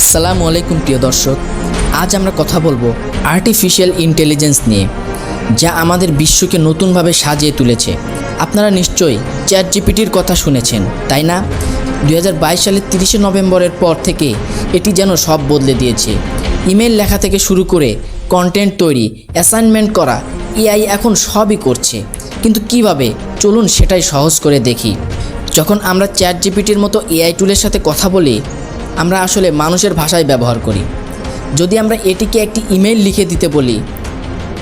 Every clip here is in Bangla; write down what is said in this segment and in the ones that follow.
আসসালামু আলাইকুম প্রিয় দর্শক, আজ আমরা কথা বলব আর্টিফিশিয়াল ইন্টেলিজেন্স নিয়ে, যা আমাদের বিশ্বকে নতুনভাবে সাজিয়ে তুলেছে। আপনারা নিশ্চয়ই চ্যাট জিপিটির কথা শুনেছেন, তাই না? দু হাজার বাইশ সালের তিরিশে নভেম্বরের পর থেকে এটি যেন সব বদলে দিয়েছে। ইমেল লেখা থেকে শুরু করে কন্টেন্ট তৈরি অ্যাসাইনমেন্ট করা, এআই এখন সবই করছে। কিন্তু কীভাবে? চলুন সেটাই সহজ করে দেখি। যখন আমরা চ্যাট জিপিটির মতো এআই টুলের সাথে কথা বলি আমরা আসলে মানুষের ভাষায় ব্যবহার করি। যদি আমরা এটিকে একটি ইমেল লিখে দিতে বলি,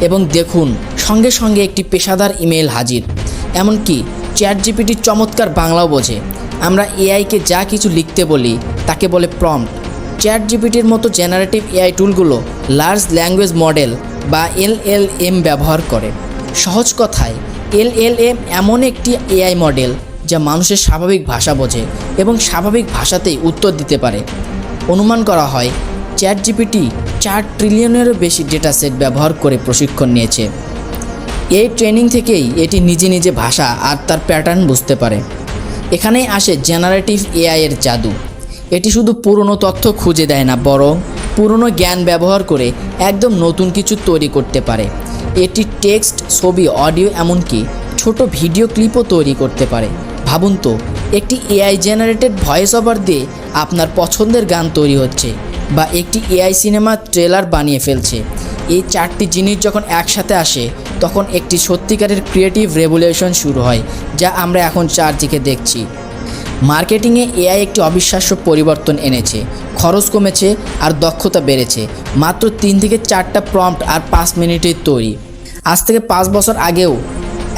এবং দেখুন, সঙ্গে সঙ্গে একটি পেশাদার ইমেল হাজির। এমনকি চ্যাট জিপিটির চমৎকার বাংলাও বোঝে। আমরা এআইকে যা কিছু লিখতে বলি, তাকে বলে প্রম্পট চ্যাট জিপিটির মতো জেনারেটিভ এআই টুলগুলো লার্জ ল্যাঙ্গুয়েজ মডেল বা এলএলএম ব্যবহার করে। সহজ কথায় এলএলএম এমন একটি এআই মডেল যা মানুষের স্বাভাবিক ভাষা বোঝে এবং স্বাভাবিক ভাষাতেই উত্তর দিতে পারে। অনুমান করা হয় চ্যাট জিপিটি চার ট্রিলিয়নেরও বেশি ডেটা সেট ব্যবহার করে প্রশিক্ষণ নিয়েছে। এই ট্রেনিং থেকেই এটি নিজে নিজে ভাষা আর তার প্যাটার্ন বুঝতে পারে। এখানেই আসে জেনারেটিভ এআই এর জাদু। এটি শুধু পুরনো তথ্য খুঁজে দেয় না, বরং পুরনো জ্ঞান ব্যবহার করে একদম নতুন কিছু তৈরি করতে পারে। এটি টেক্সট, ছবি, অডিও, এমনকি ছোট ভিডিও ক্লিপও তৈরি করতে পারে। ভাবুন তো, একটি এআই জেনারেটেড ভয়েস ওভার দিয়ে আপনার পছন্দের গান তৈরি হচ্ছে বা একটি এআই সিনেমা ট্রেলার বানিয়ে ফেলছে। এই চারটি জিনিস যখন একসাথে আসে, তখন একটি সত্যিকারের ক্রিয়েটিভ রেভলিউশন শুরু হয়, যা আমরা এখন চারদিকে দেখছি। মার্কেটিংয়ে এআই একটি অবিশ্বাস্য পরিবর্তন এনেছে, খরচ কমেছে আর দক্ষতা বেড়েছে, মাত্র তিন থেকে চারটা প্রম্পট আর পাঁচ মিনিটের তৈরি। আজ থেকে পাঁচ বছর আগেও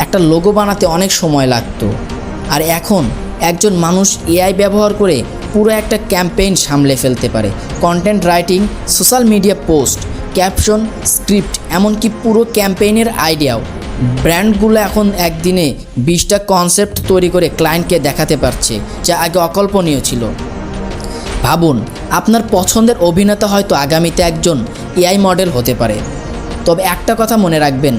একটা লোগো বানাতে অনেক সময় লাগতো। আর এখন একজন মানুষ এআই ব্যবহার করে পুরো একটা ক্যাম্পেইন সামলে ফেলতে পারে। Content writing, social media post, caption, script, এমনকি পুরো ক্যাম্পেইনের আইডিয়াও। ব্র্যান্ডগুলো এখন একদিনে বিশটা কনসেপ্ট তৈরি করে ক্লায়েন্টকে দেখাতে পারছে, যা আগে অকল্পনীয় ছিল। ভাবুন, আপনার পছন্দের অভিনেতা হয়তো আগামীতে একজন এআই মডেল হতে পারে। তবে একটা কথা মনে রাখবেন,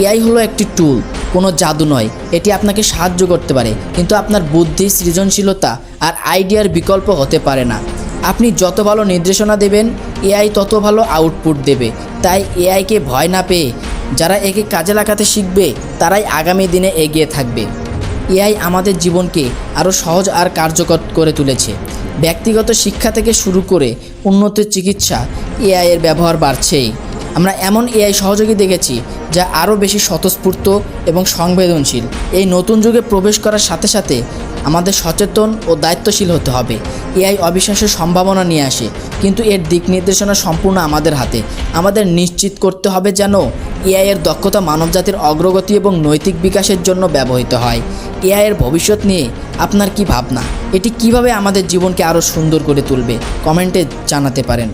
এআই হলো একটি টুল কোনো জাদু নয়। এটি আপনাকে সাহায্য করতে পারে, কিন্তু আপনার বুদ্ধি, সৃজনশীলতা আর আইডিয়ার বিকল্প হতে পারে না। আপনি যত ভালো নির্দেশনা দেবেন, এআই তত ভালো আউটপুট দেবে। তাই এআইকে ভয় না পেয়ে যারা একে কাজে লাগাতে শিখবে, তারাই আগামী দিনে এগিয়ে থাকবে। এআই আমাদের জীবনকে আরও সহজ আর কার্যকর করে তুলেছে। ব্যক্তিগত শিক্ষা থেকে শুরু করে উন্নত চিকিৎসা এআইয়ের ব্যবহার বাড়ছেই। আমরা এমন এআই সহযোগী দেখেছি যা আরও বেশি স্বতঃস্ফূর্ত এবং সংবেদনশীল। এই নতুন যুগে প্রবেশ করার সাথে সাথে আমাদের সচেতন ও দায়িত্বশীল হতে হবে। এআই অবিশ্বাস্য সম্ভাবনা নিয়ে আসে, কিন্তু এর দিক নির্দেশনা সম্পূর্ণ আমাদের হাতে। আমাদের নিশ্চিত করতে হবে যেন এআই এর দক্ষতা মানবজাতির অগ্রগতি এবং নৈতিক বিকাশের জন্য ব্যবহৃত হয়। এআই এর ভবিষ্যৎ নিয়ে আপনার কি ভাবনা? এটি কীভাবে আমাদের জীবনকে আরও সুন্দর করে তুলবে? কমেন্টে জানাতে পারেন।